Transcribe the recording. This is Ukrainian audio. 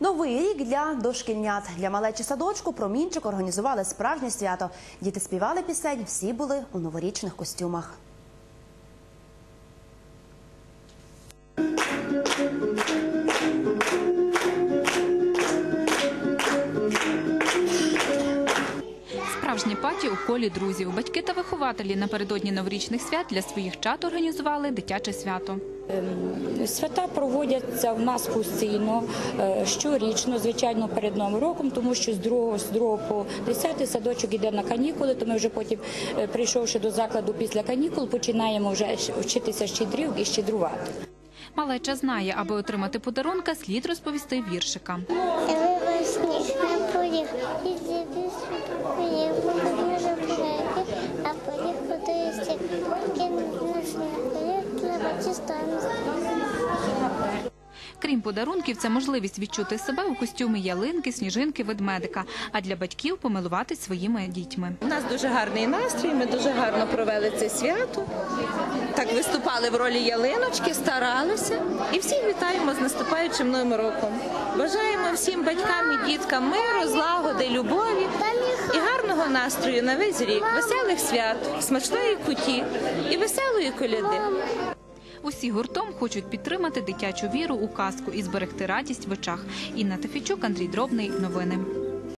Новий рік для дошкільнят. Для малечі садочку промінчик організували справжнє свято. Діти співали пісень, всі були у новорічних костюмах. Справжні паті у колі друзів. Батьки та вихователі напередодні новорічних свят для своїх чат організували дитяче свято. Свята проводяться в нас постійно, е, щорічно, звичайно, перед Новим роком, тому що з 2, з 2 по 10 садочок іде на канікули, то ми вже потім, е, прийшовши до закладу після канікул, починаємо вже вчитися щедрів і щедрувати. Малеча знає, аби отримати подарунка, слід розповісти віршика. Тебе сніг на поріг, і діти поріг, буде дуже великий, а треба чисто Крім подарунків, це можливість відчути себе у костюмі ялинки, сніжинки, ведмедика, а для батьків помилуватись своїми дітьми. У нас дуже гарний настрій. Ми дуже гарно провели це свято. Так виступали в ролі ялиночки, старалися і всіх вітаємо з наступаючим новим роком. Бажаємо всім батькам і діткам миру, злагоди, любові і гарного настрою на весь рік, веселих свят, смачної куті і веселої коляди. Усі гуртом хочуть підтримати дитячу віру у казку і зберегти радість в очах. Інна Тефічук, Андрій Дробний. Новини.